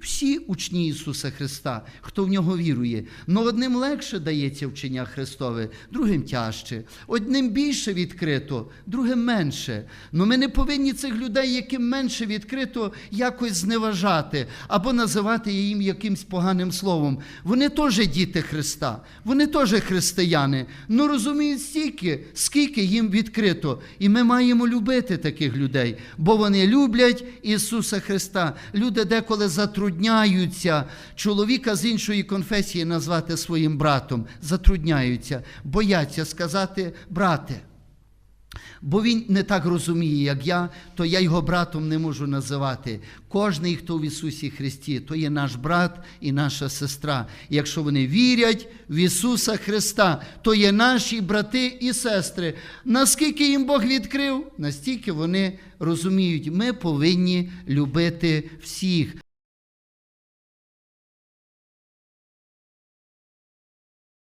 Всі учні Ісуса Христа, хто в нього вірує, но одним легше дається вчення Христове, другим тяжче. Одним більше відкрито, другим менше. Но ми не повинні цих людей, яким менше відкрито, якось зневажати або називати їм якимсь поганим словом. Вони теж діти Христа, вони теж християни, ну розуміють стільки, скільки їм відкрито. І ми маємо любити таких людей, бо вони люблять Ісуса Христа. Люди деколи затрудняються чоловіка з іншої конфесії назвати своїм братом. Затрудняються, бояться сказати брате. Бо він не так розуміє, як я, то я його братом не можу називати. Кожний, хто в Ісусі Христі, то є наш брат і наша сестра. Якщо вони вірять в Ісуса Христа, то є наші брати і сестри. Наскільки їм Бог відкрив, настільки вони розуміють, ми повинні любити всіх.